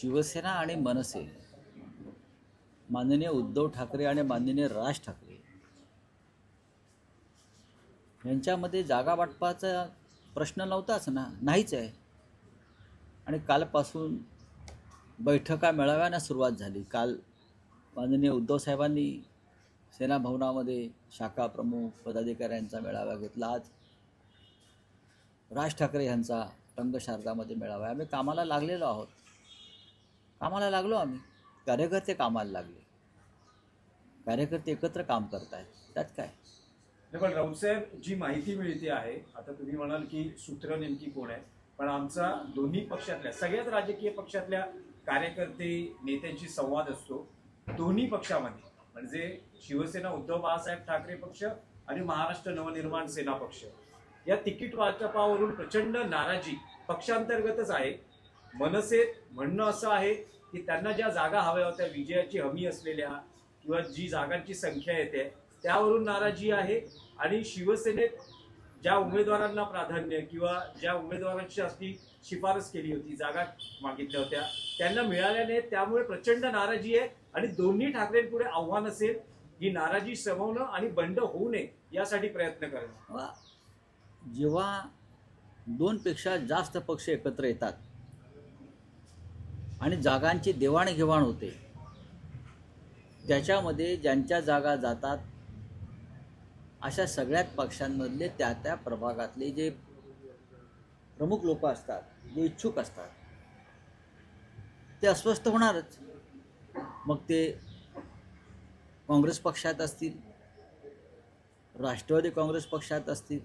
शिवसेना आणि मनसे माननीय उद्धव ठाकरे आणि माननीय राज ठाकरे यांच्यामध्ये जागा वाटपाचा प्रश्न नव्हताच ना नाहीच आहे. आणि कालपासून बैठका मेळाव्यांना सुरुवात झाली. काल माननीय उद्धव साहेबांनी सेना भवनामध्ये शाखा प्रमुख पदाधिकाऱ्यांचा मेळावा घेतला. आज राज ठाकरे यांचा रंगशारदामध्ये मेळावा आम्ही कामाला लागलेलो आहोत. कामाला लागलो आम्ही. कार्यकर्ते कामाला लागले. कार्यकर्ते एकत्र काम करतायत. त्यात काय? पण राऊतसाहेब जी माहिती मिळते आहे आता तुम्ही म्हणाल की सूत्र नेमकी कोण आहे पण आमचा दोन्ही पक्षातल्या सगळ्याच राजकीय पक्षातल्या कार्यकर्ते नेत्यांशी संवाद असतो दोन्ही पक्षामध्ये. म्हणजे शिवसेना उद्धव बाळासाहेब ठाकरे पक्ष आणि महाराष्ट्र नवनिर्माण सेना पक्ष. या तिकीट वाटपावरून प्रचंड नाराजी पक्षांतर्गतच आहे. मनसेत म्हणणं असं आहे की त्यांना ज्या जागा हव्या होत्या विजयाची हमी असलेल्या किंवा जी जागांची संख्या येते त्यावरून नाराजी आहे. आणि शिवसेनेत ज्या उमेदवारांना प्राधान्य किंवा ज्या उमेदवारांची असती शिफारस केली होती जागा मागितल्या होत्या त्यांना मिळाल्या नाहीत. त्यामुळे प्रचंड नाराजी आहे. आणि दोन्ही ठाकरेंपुढे आव्हान असेल ही नाराजी समवणं आणि बंड होऊ नये यासाठी प्रयत्न करणं जेव्हा दोनपेक्षा जास्त पक्ष एकत्र येतात आणि जागांची देवाणघेवाण होते. त्याच्यामध्ये ज्यांच्या जागा जातात अशा सगळ्यात पक्षांमधले त्या त्या प्रभागातले जे प्रमुख लोक असतात जे इच्छुक असतात ते अस्वस्थ होणारच. मग ते काँग्रेस पक्षात असतील राष्ट्रवादी काँग्रेस पक्षात असतील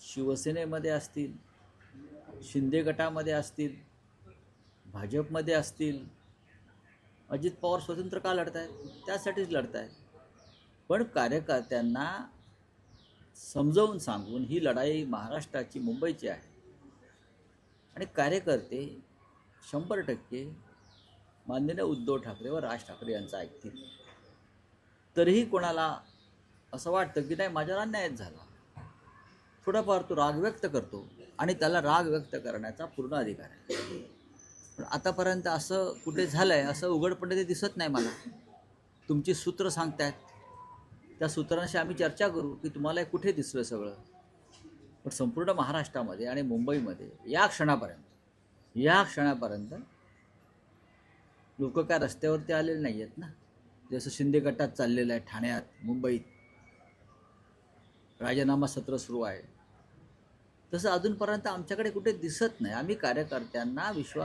शिवसेनेमध्ये असतील शिंदे गटामध्ये असतील भाजपमध्ये असतील अजित पवार स्वतंत्र का लढत आहेत त्यासाठीच लढत आहेत पण कार्यकर्त्यांना समजावून सांगून ही लढाई महाराष्ट्राची मुंबईची आहे. आणि कार्यकर्ते शंभर टक्के माननीय उद्धव ठाकरे व राज ठाकरे यांचं ऐकतील. तरीही कोणाला असं वाटतं की नाही माझ्यावर अन्यायच झाला. थोडाफार तो राग व्यक्त करतो आणि त्याला राग व्यक्त करण्याचा पूर्ण अधिकार आहे. पण आतापर्यंत असं कुठे झालं आहे असं उघडपणे ते दिसत नाही मला. तुमची सूत्र सांगतायत. त्या सूत्रांशी आम्ही चर्चा करू की तुम्हाला हे कुठे दिसलं सगळं. पण संपूर्ण महाराष्ट्रामध्ये आणि मुंबईमध्ये या क्षणापर्यंत या क्षणापर्यंत लोक काय रस्त्यावरती आलेले नाही आहेत ना. जसं शिंदे गटात चाललेलं आहे ठाण्यात मुंबईत. राजीनामा सत्र सुरू आहे. तसं अजूनपर्यंत आमच्याकडे कुठे दिसत नाही. आम्ही कार्यकर्त्यांना विश्वास